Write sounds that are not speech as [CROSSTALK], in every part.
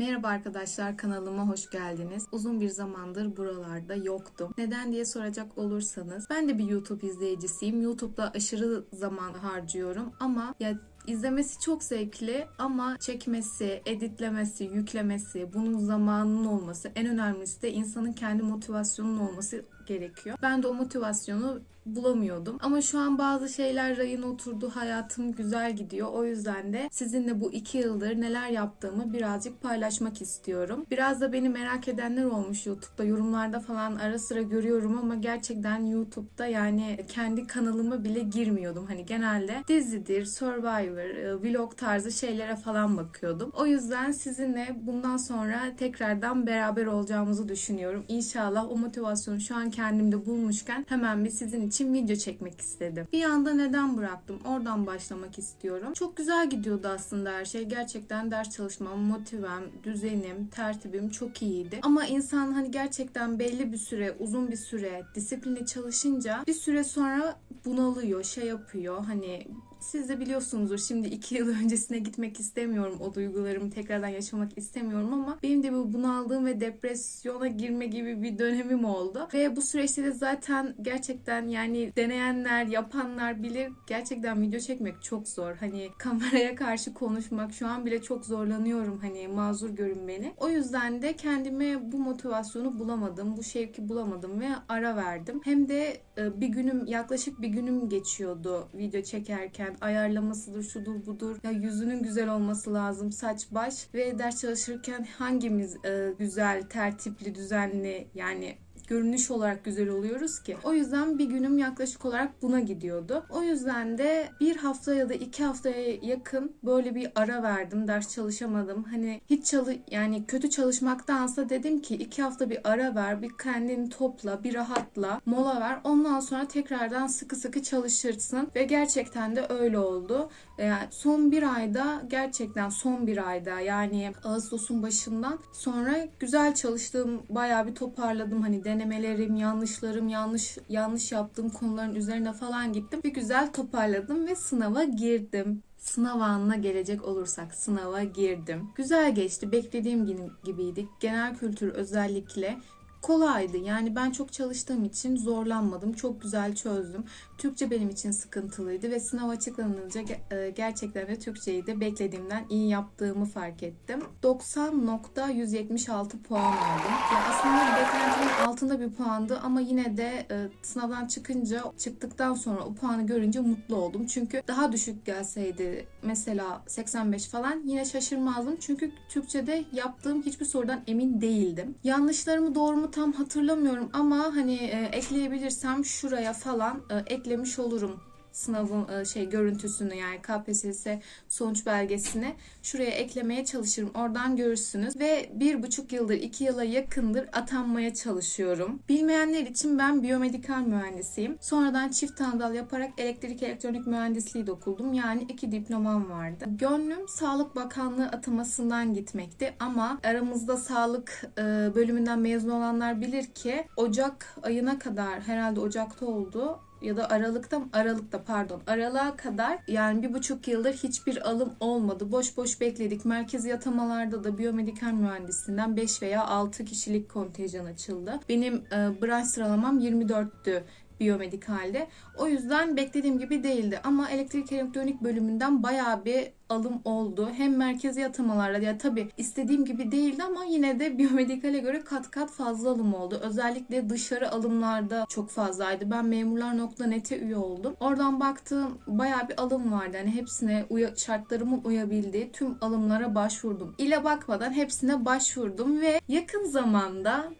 Merhaba arkadaşlar kanalıma hoş geldiniz. Uzun bir zamandır buralarda yoktum. Neden diye soracak olursanız ben de bir YouTube izleyicisiyim. YouTube'da aşırı zaman harcıyorum ama ya izlemesi çok zevkli ama çekmesi, editlemesi, yüklemesi, bunun zamanının olması, en önemlisi de insanın kendi motivasyonunun olması gerekiyor. Ben de o motivasyonu bulamıyordum. Ama şu an bazı şeyler rayına oturdu. Hayatım güzel gidiyor. O yüzden de sizinle bu iki yıldır neler yaptığımı birazcık paylaşmak istiyorum. Biraz da beni merak edenler olmuş YouTube'da. Yorumlarda falan ara sıra görüyorum ama gerçekten YouTube'da yani kendi kanalıma bile girmiyordum. Hani genelde dizidir, Survivor, e, vlog tarzı şeylere falan bakıyordum. O yüzden sizinle bundan sonra tekrardan beraber olacağımızı düşünüyorum. İnşallah o motivasyonu şu an kendimde bulmuşken hemen bir sizin için video çekmek istedim. Bir anda neden bıraktım? Oradan başlamak istiyorum. Çok güzel gidiyordu aslında her şey. Gerçekten ders çalışmam, motivem, düzenim, tertibim çok iyiydi. Ama insan hani gerçekten belli bir süre, uzun bir süre disiplinli çalışınca bir süre sonra bunalıyor, şey yapıyor. Hani siz de biliyorsunuzdur şimdi iki yıl [LAUGHS] öncesine gitmek istemiyorum. O duygularımı tekrardan yaşamak istemiyorum ama benim de bu bunaldığım ve depresyona girme gibi bir dönemim oldu. Ve bu süreçte de zaten gerçekten yani deneyenler, yapanlar bilir gerçekten video çekmek çok zor. Hani kameraya karşı konuşmak şu an bile çok zorlanıyorum. Hani mazur görün beni. O yüzden de kendime bu motivasyonu bulamadım. Bu şevki bulamadım ve ara verdim. Hem de bir günüm yaklaşık bir günüm geçiyordu video çekerken. Ayarlamasıdır şudur budur. Ya yüzünün güzel olması lazım saç baş. Ve ders çalışırken hangimiz e, güzel tertipli düzenli yani görünüş olarak güzel oluyoruz ki. O yüzden bir günüm yaklaşık olarak buna gidiyordu. O yüzden de bir hafta ya da iki haftaya yakın böyle bir ara verdim. Ders çalışamadım. Hani hiç çalı yani kötü çalışmaktansa dedim ki iki hafta bir ara ver. Bir kendini topla, bir rahatla, mola ver. Ondan sonra tekrardan sıkı sıkı çalışırsın. Ve gerçekten de öyle oldu. Yani son bir ayda gerçekten son bir ayda yani Ağustos'un başından sonra güzel çalıştığım bayağı bir toparladım. Hani denemelerim, yanlışlarım, yanlış yanlış yaptığım konuların üzerine falan gittim. Bir güzel toparladım ve sınava girdim. Sınav anına gelecek olursak sınava girdim. Güzel geçti. Beklediğim gibi- gibiydi. Genel kültür özellikle kolaydı. Yani ben çok çalıştığım için zorlanmadım. Çok güzel çözdüm. Türkçe benim için sıkıntılıydı ve sınav açıklanınca e, gerçekten de Türkçeyi de beklediğimden iyi yaptığımı fark ettim. 90.176 puan aldım. Ya aslında beklentimin altında bir puandı ama yine de e, sınavdan çıkınca çıktıktan sonra o puanı görünce mutlu oldum. Çünkü daha düşük gelseydi mesela 85 falan yine şaşırmazdım. Çünkü Türkçe'de yaptığım hiçbir sorudan emin değildim. Yanlışlarımı doğru mu tam hatırlamıyorum ama hani e, ekleyebilirsem şuraya falan e, eklemiş olurum sınavın e, şey görüntüsünü yani KPSS sonuç belgesini şuraya eklemeye çalışırım. Oradan görürsünüz. Ve bir buçuk yıldır, iki yıla yakındır atanmaya çalışıyorum. Bilmeyenler için ben biyomedikal mühendisiyim. Sonradan çift anadal yaparak elektrik elektronik mühendisliği de okudum. Yani iki diplomam vardı. Gönlüm Sağlık Bakanlığı atamasından gitmekti ama aramızda sağlık e, bölümünden mezun olanlar bilir ki Ocak ayına kadar herhalde Ocak'ta oldu ya da Aralık'ta Aralık'ta pardon Aralık'a kadar yani bir buçuk yıldır hiçbir alım olmadı. Boş boş bekledik. Merkezi atamalarda da biyomedikal mühendisinden 5 veya 6 kişilik kontenjan açıldı. Benim e, branş sıralamam 24'tü biyomedikalde. O yüzden beklediğim gibi değildi. Ama elektrik elektronik bölümünden bayağı bir alım oldu. Hem merkezi atamalarla ya tabii istediğim gibi değildi ama yine de [LAUGHS] biyomedikale göre kat kat fazla alım oldu. Özellikle dışarı alımlarda çok fazlaydı. Ben memurlar.net'e üye oldum. Oradan baktığım bayağı bir alım vardı. Hani hepsine uya, şartlarımın uyabildiği tüm alımlara başvurdum. İle bakmadan hepsine başvurdum ve yakın zamanda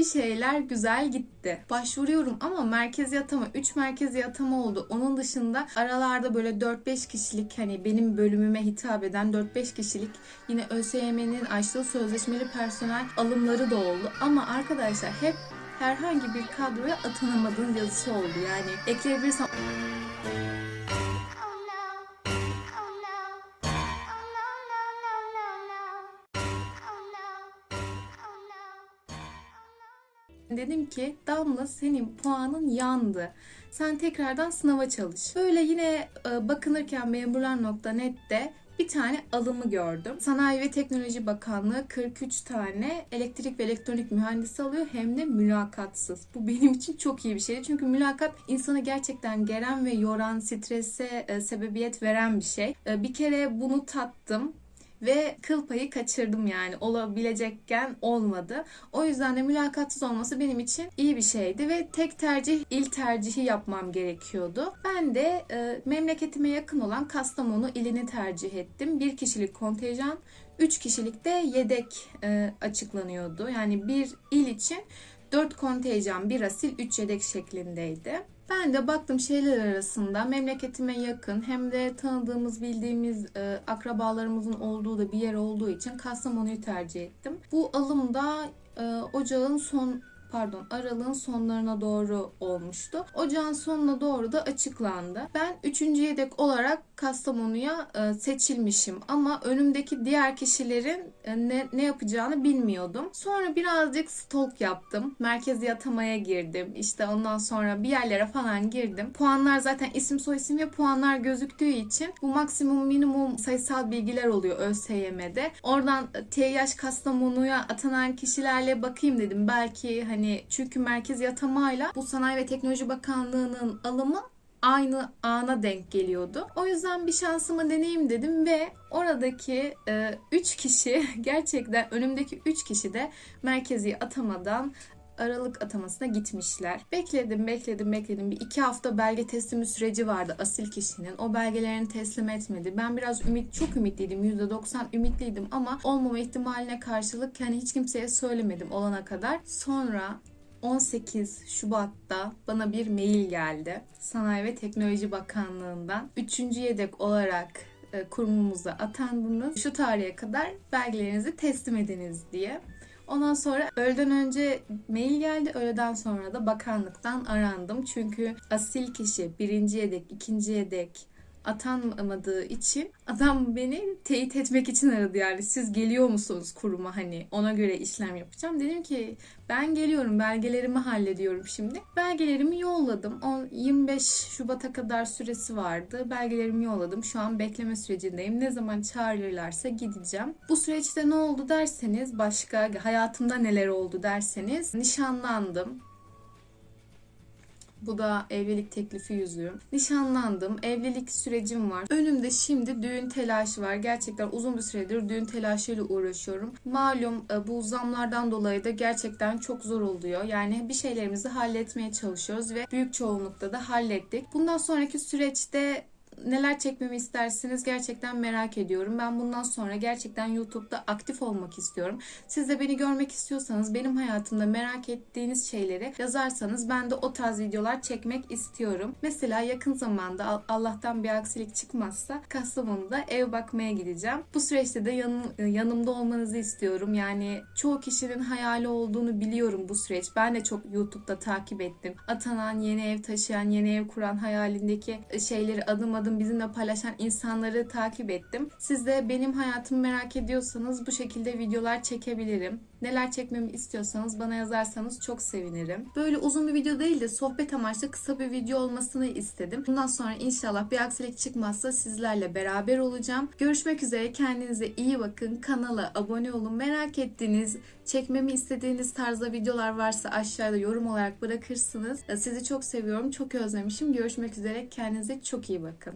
bir şeyler güzel gitti. Başvuruyorum ama merkezi atama 3 merkezi atama oldu. Onun dışında aralarda böyle 4-5 kişilik hani benim bölümüme hitap eden 4-5 kişilik yine ÖSYM'nin açtığı sözleşmeli personel alımları da oldu. Ama arkadaşlar hep herhangi bir kadroya atanamadığın yazısı oldu. Yani ekleyebilirsem Dedim ki Damla senin puanın yandı. Sen tekrardan sınava çalış. Böyle yine e, bakınırken memurlar.net'te bir tane alımı gördüm. Sanayi ve Teknoloji Bakanlığı 43 tane elektrik ve elektronik mühendisi alıyor hem de mülakatsız. Bu benim için çok iyi bir şeydi. Çünkü mülakat insanı gerçekten geren ve yoran, strese e, sebebiyet veren bir şey. E, bir kere bunu tattım ve kıl payı kaçırdım yani olabilecekken olmadı. O yüzden de mülakatsız olması benim için iyi bir şeydi ve tek tercih il tercihi yapmam gerekiyordu. Ben de e, memleketime yakın olan Kastamonu ilini tercih ettim. Bir kişilik kontenjan, üç kişilik de yedek e, açıklanıyordu. Yani bir il için 4 kontenjan, bir asil, 3 yedek şeklindeydi. Ben de baktım şeyler arasında memleketime yakın hem de tanıdığımız bildiğimiz e, akrabalarımızın olduğu da bir yer olduğu için Kastamonu'yu tercih ettim. Bu alımda e, ocağın son pardon aralığın sonlarına doğru olmuştu. Ocağın sonuna doğru da açıklandı. Ben üçüncü yedek olarak Kastamonu'ya e, seçilmişim ama önümdeki diğer kişilerin e, ne, ne yapacağını bilmiyordum. Sonra birazcık stalk yaptım. Merkezi atamaya girdim. İşte ondan sonra bir yerlere falan girdim. Puanlar zaten isim soyisim ve puanlar gözüktüğü için bu maksimum minimum sayısal bilgiler oluyor ÖSYM'de. Oradan e, TYH Kastamonu'ya atanan kişilerle bakayım dedim. Belki hani çünkü merkezi atamayla bu Sanayi ve Teknoloji Bakanlığı'nın alımı aynı ana denk geliyordu. O yüzden bir şansımı deneyeyim dedim ve oradaki 3 kişi [LAUGHS] gerçekten önümdeki 3 kişi de merkezi atamadan Aralık atamasına gitmişler. Bekledim, bekledim, bekledim. Bir iki hafta belge teslimi süreci vardı asil kişinin. O belgelerini teslim etmedi. Ben biraz ümit, çok ümitliydim. %90 ümitliydim ama olmama ihtimaline karşılık yani hiç kimseye söylemedim olana kadar. Sonra 18 Şubat'ta bana bir mail geldi. Sanayi ve Teknoloji Bakanlığı'ndan. Üçüncü yedek olarak e, kurumumuza atandınız. Şu tarihe kadar belgelerinizi teslim ediniz diye. Ondan sonra öğleden önce mail geldi. Öğleden sonra da bakanlıktan arandım. Çünkü asil kişi birinci yedek, ikinci yedek atanmadığı için adam beni teyit etmek için aradı yani siz geliyor musunuz kuruma hani ona göre işlem yapacağım. Dedim ki ben geliyorum belgelerimi hallediyorum şimdi. Belgelerimi yolladım. O 25 Şubat'a kadar süresi vardı. Belgelerimi yolladım. Şu an bekleme sürecindeyim. Ne zaman çağırırlarsa gideceğim. Bu süreçte ne oldu derseniz başka hayatımda neler oldu derseniz nişanlandım. Bu da evlilik teklifi yüzüğüm. Nişanlandım. Evlilik sürecim var. Önümde şimdi düğün telaşı var. Gerçekten uzun bir süredir düğün telaşıyla uğraşıyorum. Malum e, bu zamlardan dolayı da gerçekten çok zor oluyor. Yani bir şeylerimizi halletmeye çalışıyoruz ve büyük çoğunlukta da hallettik. Bundan sonraki süreçte neler çekmemi istersiniz gerçekten merak ediyorum. Ben bundan sonra gerçekten YouTube'da aktif olmak istiyorum. Siz de beni görmek istiyorsanız benim hayatımda merak ettiğiniz şeyleri yazarsanız ben de o tarz videolar çekmek istiyorum. Mesela yakın zamanda Allah'tan bir aksilik çıkmazsa Kastamonu'da ev bakmaya gideceğim. Bu süreçte de yanım, yanımda olmanızı istiyorum. Yani çoğu kişinin hayali olduğunu biliyorum bu süreç. Ben de çok YouTube'da takip ettim. Atanan, yeni ev taşıyan, yeni ev kuran hayalindeki şeyleri adım adım bizimle paylaşan insanları takip ettim. Siz de benim hayatımı merak ediyorsanız bu şekilde videolar çekebilirim. Neler çekmemi istiyorsanız bana yazarsanız çok sevinirim. Böyle uzun bir video değil de sohbet amaçlı kısa bir video olmasını istedim. Bundan sonra inşallah bir aksilik çıkmazsa sizlerle beraber olacağım. Görüşmek üzere. Kendinize iyi bakın. Kanala abone olun. Merak ettiğiniz, çekmemi istediğiniz tarzda videolar varsa aşağıda yorum olarak bırakırsınız. Sizi çok seviyorum. Çok özlemişim. Görüşmek üzere. Kendinize çok iyi bakın.